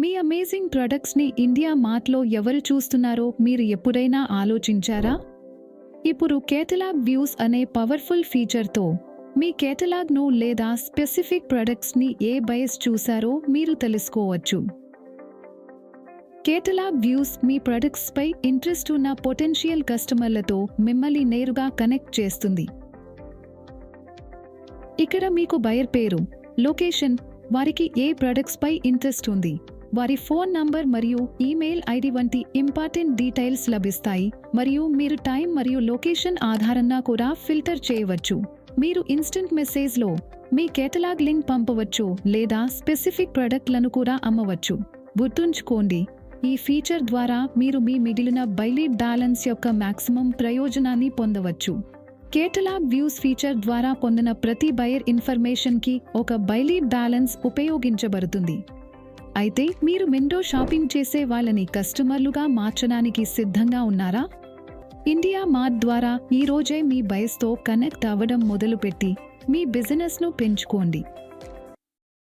మీ amazing ప్రొడక్ట్స్ని India మార్ట్లో ఎవరు చూస్తున్నారో మీరు ఎప్పుడైనా ఆలోచించారా? ఇప్పుడు కేటలాగ్ వ్యూస్ అనే పవర్ఫుల్ ఫీచర్తో మీ కేటలాగ్ను లేదా స్పెసిఫిక్ ప్రొడక్ట్స్ని ఏ బయస్ చూశారో మీరు తెలుసుకోవచ్చు. కేటలాగ్ వ్యూస్ మీ ప్రొడక్ట్స్పై ఇంట్రెస్ట్ ఉన్న పొటెన్షియల్ కస్టమర్లతో మిమ్మల్ని నేరుగా కనెక్ట్ చేస్తుంది. ఇక్కడ మీకు బయర్ పేరు లొకేషన్ వారికి ఏ ప్రొడక్ట్స్పై ఇంట్రెస్ట్ ఉంది. వారి ఫోన్ నంబర్ మరియు ఈమెయిల్ ఐడి వంటి ఇంపార్టెంట్ డీటెయిల్స్ లభిస్తాయి మరియు మీరు టైం మరియు లొకేషన్ ఆధారంగా కూడా ఫిల్టర్ చేయవచ్చు. మీరు ఇన్స్టంట్ మెసేజ్లో మీ కేటలాగ్ లింక్ పంపవచ్చు లేదా స్పెసిఫిక్ ప్రొడక్ట్లను కూడా అమ్మవచ్చు. గుర్తుంచుకోండి ఈ ఫీచర్ ద్వారా మీరు మీ మిగిలిన బైలీడ్ బ్యాలెన్స్ యొక్క మాక్సిమం ప్రయోజనాన్ని పొందవచ్చు. కేటలాగ్ వ్యూస్ ఫీచర్ ద్వారా పొందిన ప్రతి బయర్ ఇన్ఫర్మేషన్కి ఒక బైలీడ్ బ్యాలెన్స్ ఉపయోగించబడుతుంది. అయితే మీరు విండో షాపింగ్ చేసే వాళ్ళని కస్టమర్లుగా మార్చడానికి సిద్ధంగా ఉన్నారా? ఇండియా మార్ట్ ద్వారా ఈరోజే మీ బయస్తో కనెక్ట్ అవ్వడం మొదలుపెట్టి మీ బిజినెస్ను పెంచుకోండి.